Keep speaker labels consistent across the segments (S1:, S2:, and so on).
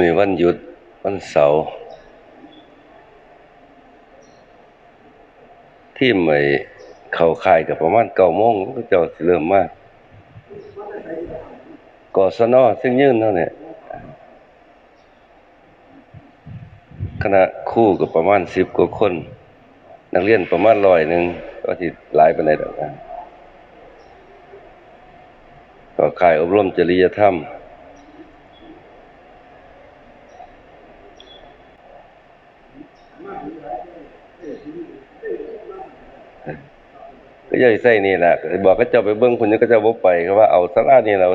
S1: มีวันหยุดวันเสาร์ที่ไม่เข้าคายกับประมาณเก้าโมงก็เจ้าเริ่มมากกศนอซึ่งยื่นเท่านี้คณะคู่กับประมาณสิบกว่าคน นักเรียนประมาณร้อยหนึ่งก็ที่หลายไปในดอกนะก็คายอบรมจริยธรรม ก็ย่อยใส่นี่แหละบอกก็เจ้าไปเบิ้งคนนี้ก็เจ้าบ่ไปเขาว่าเอาสลานี่เรา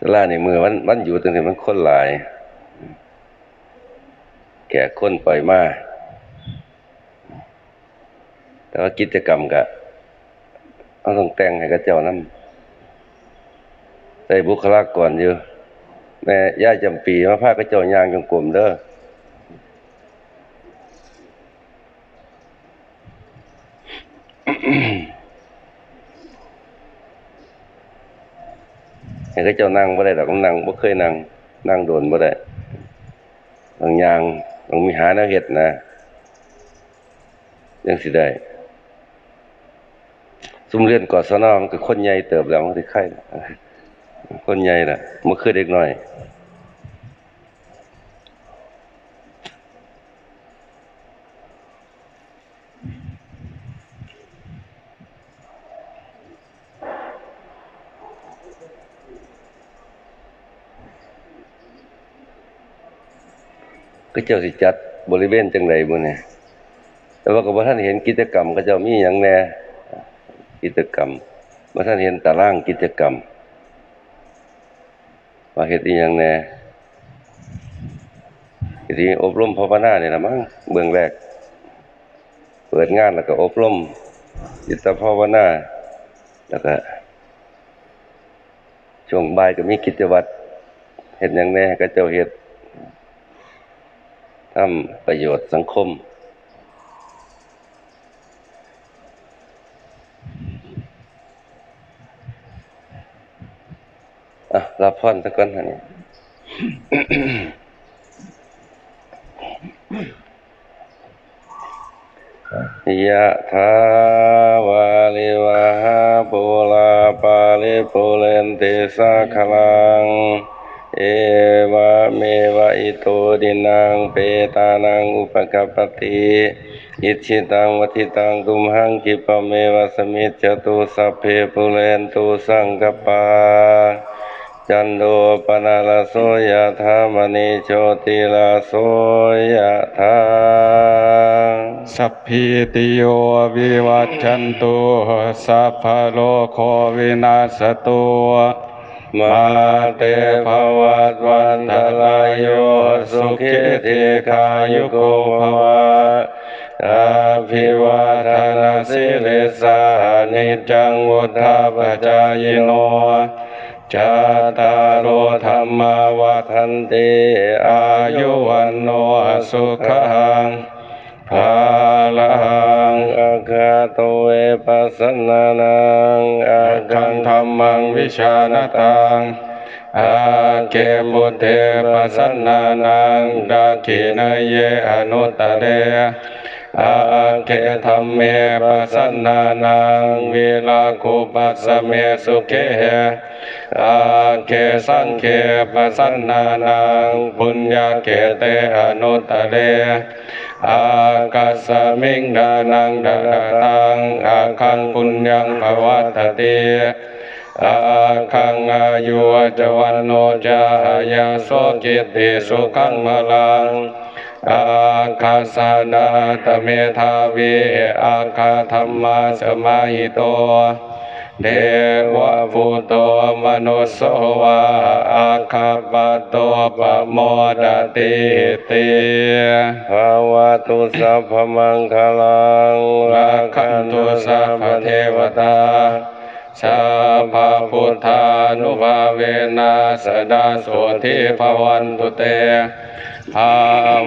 S1: สลานี่มือมันมันอยู่ตรงนี้มันค้นหลาย แก่ค้นปล่อยมาแต่ว่ากิจกรรมก็เอาต้องแต่งให้กับเจ้านำใส่บุคลากรอยู่ แม่ย่าจำปีมาพากับเจ้ายางจงกรมเด้อเห็นเขาเจ้านั่งบ่ได้ดอกนั่งบ่เคยนั่งนั่งโดนบ่ได้บางอย่างต้องมีหาแนวเฮ็ดนะยังสิได้ซุมเรียนกศนมันก็คนใหญ่เติบแล้วมันสิไข่ คนใหญ่น่ะบ่คือเด็กหน้อย ก็เจ้าสิจัดบริเวณจังไดมื้อนี้แต่ว่าก็บ่ทันเห็นกิจกรรม ก็เจ้ามีหยังแน่กิจกรรมบ่ทันเห็นตารางกิจกรรม ว่าเฮ็ดอีหยังแหน่ที่อบรมภาวนาเนี่ล่ะมั้งเบื้องแรก เปิดงานแล้วก็อบรมจิตภาวนาแล้วก็ช่วงบ่ายก็มีกิจวัตรเฮ็ดหยังแน่ก็เจ้าเฮ็ดทำประโยชน์สังคม อะรับพรสักก่อนฮะนี่ยะถาวาลิวะหาปุลาปาลิปุเรนติสาคลัง เอวะเมวะอิโตดินังเปตานังอุปกปติอิชิตังวัติตังตุมหังคิปะเมวะสมิจจตุสัพเพปุเรนตุสังกปา จันโดปนาลโสยะธามณิโชติลาโสยะธา
S2: สัพพิติโยวิวัจจันตุสัพพะโลโควินาศตุ
S1: มาเตภวัตวันทลายโยสุขิธิขายุโกภวะอาภิวาทนาสิริสานิจังวุธาปจายโน จาตารโอธรรมวาทันติอายุวันโนสุขังภาลังอาคาโตเวปัสนานังอา
S2: คังธรรมังวิชาณตังอาเกมุเทปัสนานังดาขินเยอนุตตเร อาเกธรรมเมปัสสนานังวิลาคุปัสเมสุเขอาเกสังเขปัสสนานังปุญญาเกเตอนุตเรอากาสมิงดานังดาตังอาคังปุญญังภวัตติอาคังอายุวัจวันโนจายาโสกิติสุขังมลัง อาคาสานาตเมธาวิอาคาธรรมาสมาหิโตเทวะพุโตมนุสวะอาคาปโตปะโมดติติ
S1: ภาวะตุสัพพมังคลัง
S2: ราคันตุสัพพเทวตา ชาพาพุทธานุภาเวนัสดาโสทิภวันตุเตภา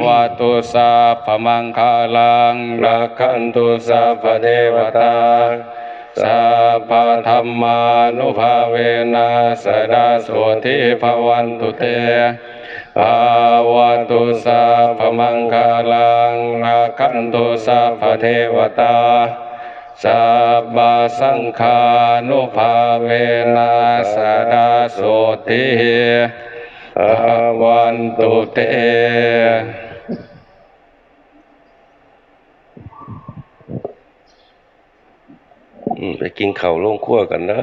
S2: วะตุสัพมังคาลังราคันตุสัพเทวตาสัพธรรมานุภาเวนะสดาโสทิภวันตุเตภาวะตุสัพมังคาลังราคันตุสัพเทวตา สัพพสังฆานุภาเวนะสดาโสทิภวันตุเต
S1: อไปกินข่าวลงขั้วกันนะ